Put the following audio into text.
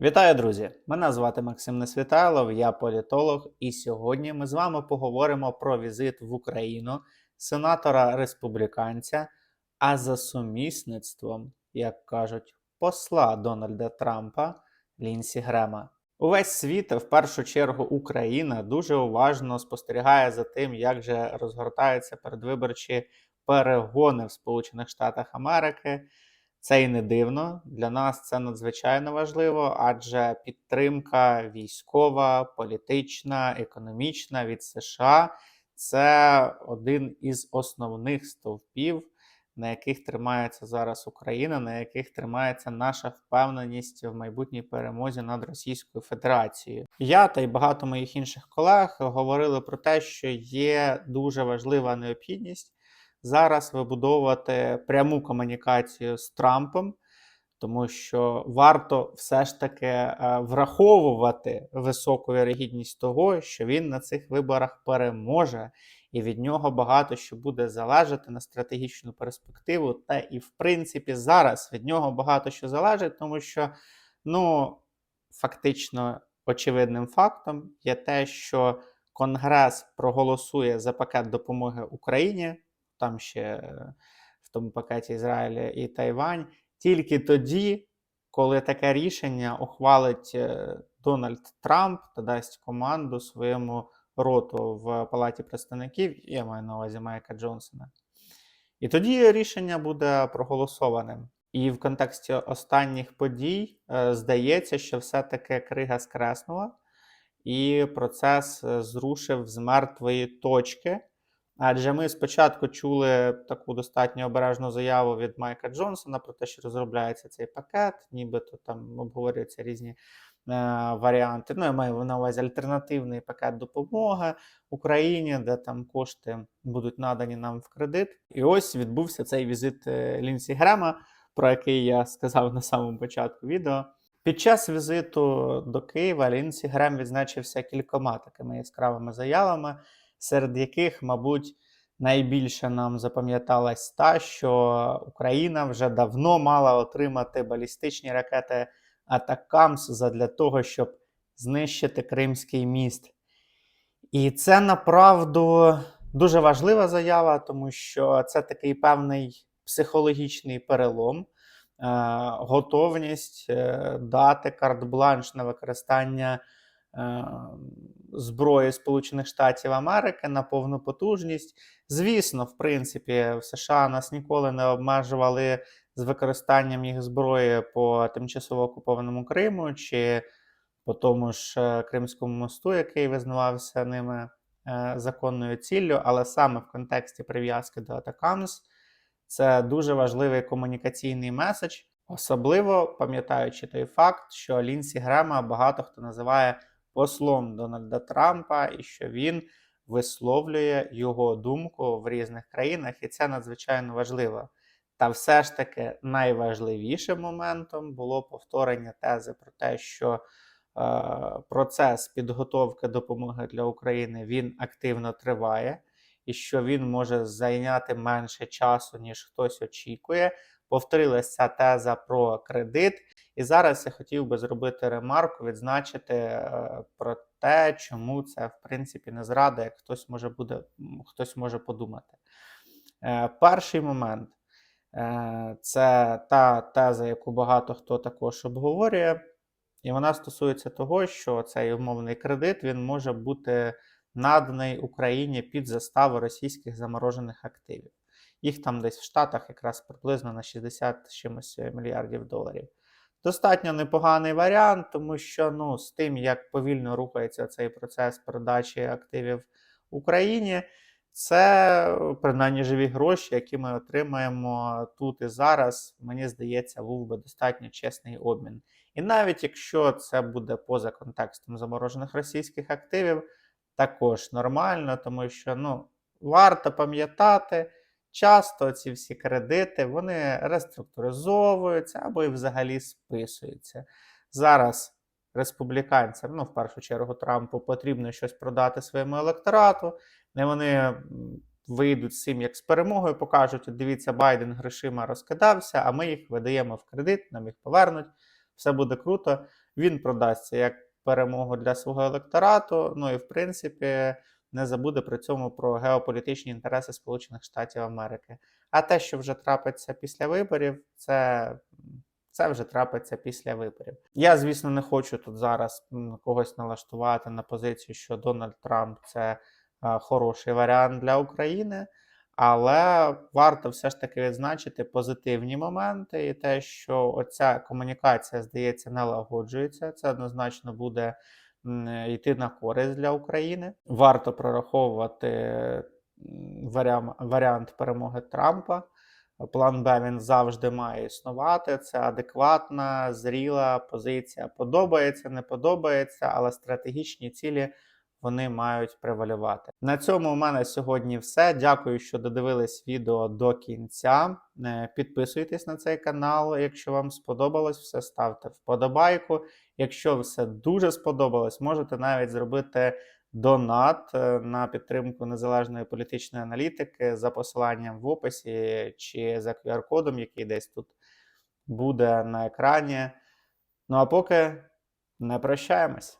Вітаю, друзі! Мене звати Максим Несвітайлов, я політолог, і сьогодні ми з вами поговоримо про візит в Україну сенатора республіканця, а за сумісництвом, як кажуть, посла Дональда Трампа Лінсі Грема. Увесь світ, в першу чергу Україна, дуже уважно спостерігає за тим, як же розгортаються передвиборчі перегони в Сполучених Штатах Америки. Це і не дивно. Для нас це надзвичайно важливо, адже підтримка військова, політична, економічна від США це один із основних стовпів, на яких тримається зараз Україна, на яких тримається наша впевненість в майбутній перемозі над Російською Федерацією. Я та й багато моїх інших колег говорили про те, що є дуже важлива необхідність зараз вибудовувати пряму комунікацію з Трампом, тому що варто все ж таки е, враховувати високу вірогідність того, що він на цих виборах переможе, і від нього багато що буде залежати на стратегічну перспективу. Та і, в принципі, зараз від нього багато що залежить, тому що, ну, фактично, очевидним фактом є те, що Конгрес проголосує за пакет допомоги Україні там ще е, в тому пакеті Ізраїля і Тайвань, тільки тоді, коли таке рішення ухвалить е, Дональд Трамп та дасть команду своєму роту в Палаті представників, я маю на увазі Майка Джонсона. І тоді рішення буде проголосованим. І в контексті останніх подій е, здається, що все-таки крига скреснула, і процес зрушив з мертвої точки. Адже ми спочатку чули таку достатньо обережну заяву від Майка Джонсона про те, що розробляється цей пакет, нібито там обговорюються різні е, варіанти. Ну, я маю на увазі альтернативний пакет допомоги Україні, де там кошти будуть надані нам в кредит. І ось відбувся цей візит е, Лінсі Грема, про який я сказав на самому початку відео. Під час візиту до Києва Лінсі Грем відзначився кількома такими яскравими заявами серед яких, мабуть, найбільше нам запам'яталась та, що Україна вже давно мала отримати балістичні ракети Атакамс задля того, щоб знищити Кримський міст. І це направду дуже важлива заява, тому що це такий певний психологічний перелом. Е, готовність е, дати карт-бланш на використання зброї Сполучених Штатів Америки на повну потужність. Звісно, в принципі, в США нас ніколи не обмежували з використанням їх зброї по тимчасово окупованому Криму чи по тому ж е, Кримському мосту, який визнавався ними е, законною ціллю, але саме в контексті прив'язки до Атакамс це дуже важливий комунікаційний меседж. Особливо пам'ятаючи той факт, що Лінсі Грема багато хто називає послом Дональда Трампа, і що він висловлює його думку в різних країнах, і це надзвичайно важливо. Та все ж таки найважливішим моментом було повторення тези про те, що е, процес підготовки допомоги для України він активно триває, і що він може зайняти менше часу, ніж хтось очікує. Повторилася теза про кредит, і зараз я хотів би зробити ремарку, відзначити е, про те, чому це в принципі не зрада, як хтось може буде, хтось може подумати. Е, перший момент е, це та теза, яку багато хто також обговорює, і вона стосується того, що цей умовний кредит він може бути наданий Україні під заставу російських заморожених активів. Їх там десь в Штатах якраз приблизно на 60 чимось мільярдів доларів. Достатньо непоганий варіант, тому що ну, з тим, як повільно рухається цей процес передачі активів Україні, це принаймні живі гроші, які ми отримаємо тут і зараз, мені здається, був би достатньо чесний обмін. І навіть якщо це буде поза контекстом заморожених російських активів, також нормально, тому що ну, варто пам'ятати. Часто ці всі кредити вони реструктуризовуються або і взагалі списуються. Зараз республіканцям, ну в першу чергу Трампу, потрібно щось продати своєму електорату, не вони вийдуть з цим як з перемогою, покажуть: дивіться, Байден грошима розкидався, а ми їх видаємо в кредит, нам їх повернуть, все буде круто. Він продасться як перемогу для свого електорату. Ну і в принципі не забуде при цьому про геополітичні інтереси Сполучених Штатів Америки. А те, що вже трапиться після виборів, це, це вже трапиться після виборів. Я, звісно, не хочу тут зараз когось налаштувати на позицію, що Дональд Трамп це е, хороший варіант для України. Але варто все ж таки відзначити позитивні моменти, і те, що оця комунікація, здається, налагоджується. Це однозначно буде йти на користь для України. Варто прораховувати варіант перемоги Трампа. План Б він завжди має існувати. Це адекватна, зріла позиція. Подобається, не подобається, але стратегічні цілі вони мають превалювати. На цьому у мене сьогодні все. Дякую, що додивились відео до кінця. Е, Підписуйтесь на цей канал, якщо вам сподобалось, все ставте вподобайку. Якщо все дуже сподобалось, можете навіть зробити донат е, на підтримку незалежної політичної аналітики за посиланням в описі чи за QR-кодом, який десь тут буде на екрані. Ну а поки не прощаємось.